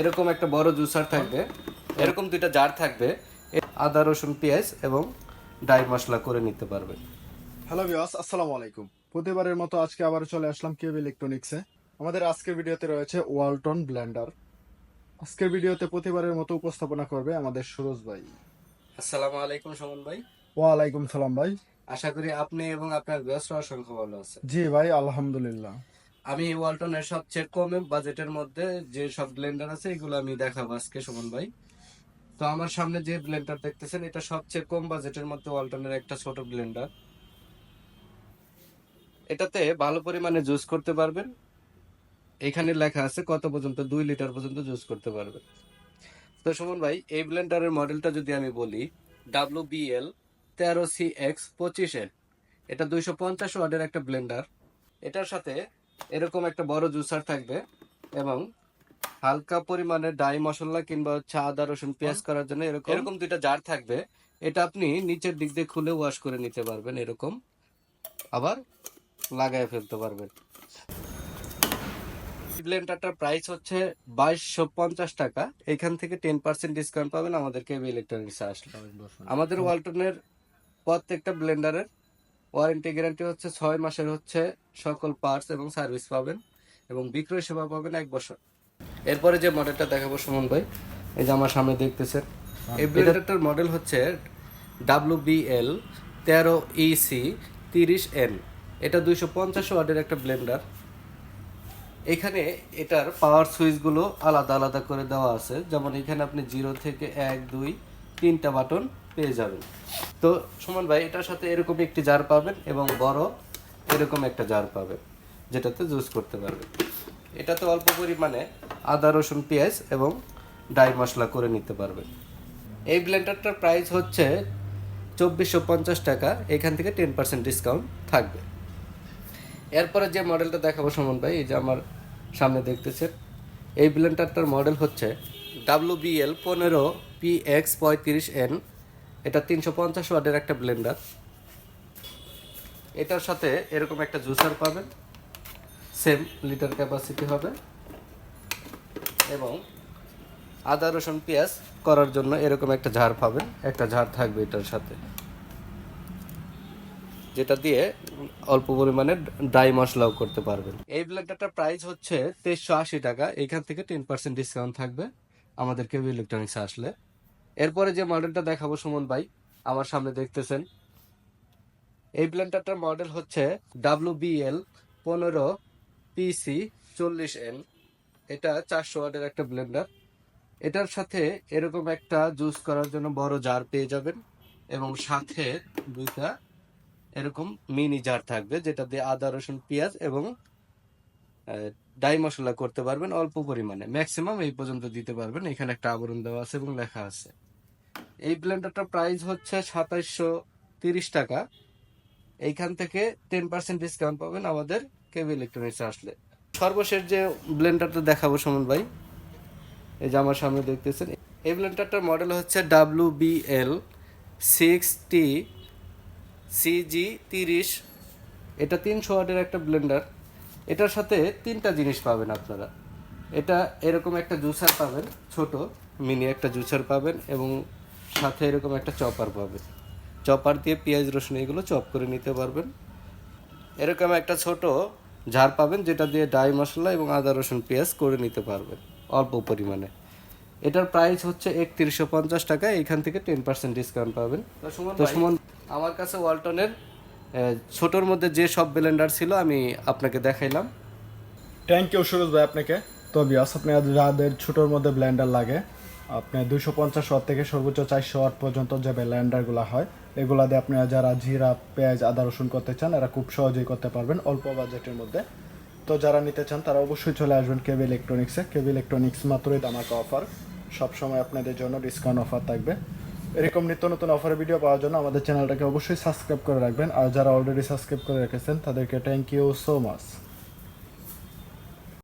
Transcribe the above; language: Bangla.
এরকম একটা বড় জুসার থাকবে। এরকম দুইটা জার থাকবে। আদা রসুন পেঁয়াজ এবং ডাই মশলা করে নিতে পারবে। হ্যালো বিয়াস আসসালামু আলাইকুম। প্রতিবারের মতো আজকে আবার চলে আসলাম কেব ইলেকট্রনিক্সে। আমাদের আজকের ভিডিওতে রয়েছে ওয়ালটন ব্লেন্ডার। আজকের ভিডিওতে প্রতিবারের মতো উপস্থাপনা করবে আমাদের সুরজ ভাই। আসসালামু আলাইকুম সুমন ভাই। ওয়ালাইকুম সালাম ভাই। আশা করি আপনি এবং আপনার ব্যস্ত অসংখ্য ভালো আছে জি ভাই আলহামদুলিল্লাহ। আমি ওয়ালটনের সবচেয়ে কমে বাজেটের মধ্যে যে সব ব্লেন্ডার আছে, এগুলো আমি দেখাবো আজকে সুমন ভাই। তো আমার সামনে যে ব্লেন্ডার দেখতেছেন, এটা সবচেয়ে কম বাজেটের মধ্যে ওয়ালটনের একটা ছোট ব্লেন্ডার এটাতে ভালো পরিমাণে জুস করতে পারবেন। এখানে লেখা আছে কত পর্যন্ত, দুই লিটার পর্যন্ত জুস করতে পারবেন। তো সুমন ভাই, এই ব্লেন্ডারের মডেলটা যদি আমি বলি ডাব্লিউ বিএল তেরো সি এক্স পঁচিশ এটা দুইশো পঞ্চাশ ওয়ার্ডের একটা ব্লেন্ডার এটার সাথে এরকম একটা বড় জুসার থাকবে এবং হালকা পরিমাণে ডাই মশলা কিংবা হচ্ছে আদা রসুন পেঁয়াজ করার জন্য এরকম এরকম দুইটা জার থাকবে। এটা আপনি নিচের দিক দিয়ে খুলে ওয়াশ করে নিতে পারবেন এরকম। আবার লাগায় ফেলতে পারবেন। ব্লেন্ডারটার প্রাইস হচ্ছে বাইশশো পঞ্চাশ টাকা। এখান থেকে টেন পার্সেন্ট ডিসকাউন্ট পাবেন আমাদের কেবি ইলেকট্রনিক্সে আসলে। আমাদের ওয়ালটনের প্রত্যেকটা ব্লেন্ডারের ওয়ারেন্টি গ্যারান্টি হচ্ছে ছয় মাসের হচ্ছে সকল পার্টস এবং সার্ভিস পাবেন এবং বিক্রয় সেবা পাবেন এক বছর। এরপরে যে মডেলটা দেখাবো সুমন ভাই এই যে আমার সামনে দেখতেছেন এই ব্লেন্ডারটার মডেল হচ্ছে ডাব্লিউ বিএল তেরো ইসি তিরিশ এন এটা দুইশো পঞ্চাশ ওয়ার্ডের একটা ব্লেন্ডার এখানে এটার পাওয়ার সুইচগুলো আলাদা আলাদা করে দেওয়া আছে। যেমন এখানে আপনি জিরো থেকে এক দুই তিনটা বাটন পেয়ে যাবেন। তো সুমন ভাই এটার সাথে এরকম একটি জার পাবেন এবং বড় এরকম একটা জার পাবেন যেটাতে জুস করতে পারবেন এটাতে অল্প পরিমাণে আদা, রসুন, পেঁয়াজ এবং ডাই মশলা করে নিতে পারবেন এই ব্লেন্ডারটার প্রাইস হচ্ছে চব্বিশশো পঞ্চাশ টাকা, এখান থেকে টেন পার্সেন্ট ডিসকাউন্ট থাকবে। এরপরে যে মডেলটা দেখাবো সুমন ভাই, এই যে আমার সামনে দেখতেছেন, এই ব্লেন্ডারটার মডেল হচ্ছে ডাব্লিউ বিএল পনেরো পি এক্স পঁয়ত্রিশ এন। এটা তিনশো পঞ্চাশ ওয়ার্ডের একটা ব্লেন্ডার। এটার সাথে এরকম একটা জুসার পাবেন। সেম লিটার ক্যাপাসিটি হবে। এবং আদা, রসুন, পেঁয়াজ করার জন্য এরকম একটা ঝাড় পাবেন। একটা ঝাড় থাকবে এটার সাথে। যেটা দিয়ে অল্প পরিমাণে ড্রাই মশলাও করতে পারবেন। এই ব্লেন্ডারটার প্রাইস হচ্ছে তেইশশো আশি টাকা। এখান থেকে টেন পার্সেন্ট ডিসকাউন্ট থাকবে আমাদের কেউ ইলেকট্রনিক্স আসলে। এরপরে যে মডেলটা দেখাবো সুমন ভাই, আমার সামনে দেখতেছেন। এই ব্লেন্ডারটার মডেল হচ্ছে ডাব্লিউ বিএল পনেরো পিসি চল্লিশ এন এটা চারশো ওয়াটের একটা ব্লেন্ডার এটার সাথে এরকম একটা জুস করার জন্য বড় জার পেয়ে যাবেন এবং সাথে দুইটা এরকম মিনি জার থাকবে যেটা দিয়ে আদা, রসুন, পেঁয়াজ এবং ডাই মশলা করতে পারবেন অল্প পরিমাণে। ম্যাক্সিমাম এই পর্যন্ত দিতে পারবেন। এখানে একটা আবরণ দেওয়া আছে এবং লেখা আছে। এই ব্লেন্ডারটার প্রাইস হচ্ছে সাতাইশশো তিরিশ টাকা। এইখান থেকে টেন পার্সেন্ট ডিসকাউন্ট পাবেন আমাদের কেবি ইলেকট্রনিক্স আসলে। সর্বশেষ যে ব্লেন্ডারটা দেখাবো সুমন ভাই, এই যে আমার সামনে দেখতেছেন, এই ব্লেন্ডারটার মডেল হচ্ছে W BL six T CG তিরিশ। এটা তিনশো ওয়াটের একটা ব্লেন্ডার এটার সাথে তিনটা জিনিস পাবেন আপনারা। এটা এরকম একটা জুসার পাবেন, ছোট, মিনি একটা জুসার পাবেন এবং সাথে এরকম একটা চপার পাবেন। চপার দিয়ে পেঁয়াজ রসুন এগুলো চপ করে নিতে পারবেন। এরকম একটা ছোট ঝাড় পাবেন যেটা দিয়ে ডাই মশলা এবং আদা রসুন পেঁয়াজ করে নিতে পারবেন অল্প পরিমাণে। এটার প্রাইস হচ্ছে একত্রিশশো পঞ্চাশ টাকা এখান থেকে টেন পার্সেন্ট ডিসকাউন্ট পাবেন। তো সুমন আমার কাছে ওয়ালটনের ছোটোর মধ্যে যে সব ব্লেন্ডার ছিল আমি আপনাকে দেখাইলাম। থ্যাংক ইউ সুরজ ভাই আপনাকে। তো বিয়াস আপনি যাদের ছোটোর মধ্যে ব্লেন্ডার লাগে আপনি দুশো পঞ্চাশ ওয়াট থেকে সর্বোচ্চ চারশো ওয়াট পর্যন্ত যে ব্লেন্ডারগুলো হয় এগুলা দিয়ে আপনারা যারা জিরা, পেঁয়াজ, আদা, রসুন করতে চান, এরা খুব সহজেই করতে পারবেন অল্প বাজেটের মধ্যে। তো যারা নিতে চান, তারা অবশ্যই চলে আসবেন কেবি ইলেকট্রনিক্সে কেবি ইলেকট্রনিক্স মাত্রই দামাকা অফার সবসময় আপনাদের জন্য ডিসকাউন্ট অফার থাকবে। এরকম নিত্য নতুন অফারের ভিডিও পাওয়ার জন্য আমাদের চ্যানেলটাকে অবশ্যই সাবস্ক্রাইব করে রাখবেন। আর যারা অলরেডি সাবস্ক্রাইব করে রেখেছেন, তাদেরকে থ্যাংক ইউ সো মাচ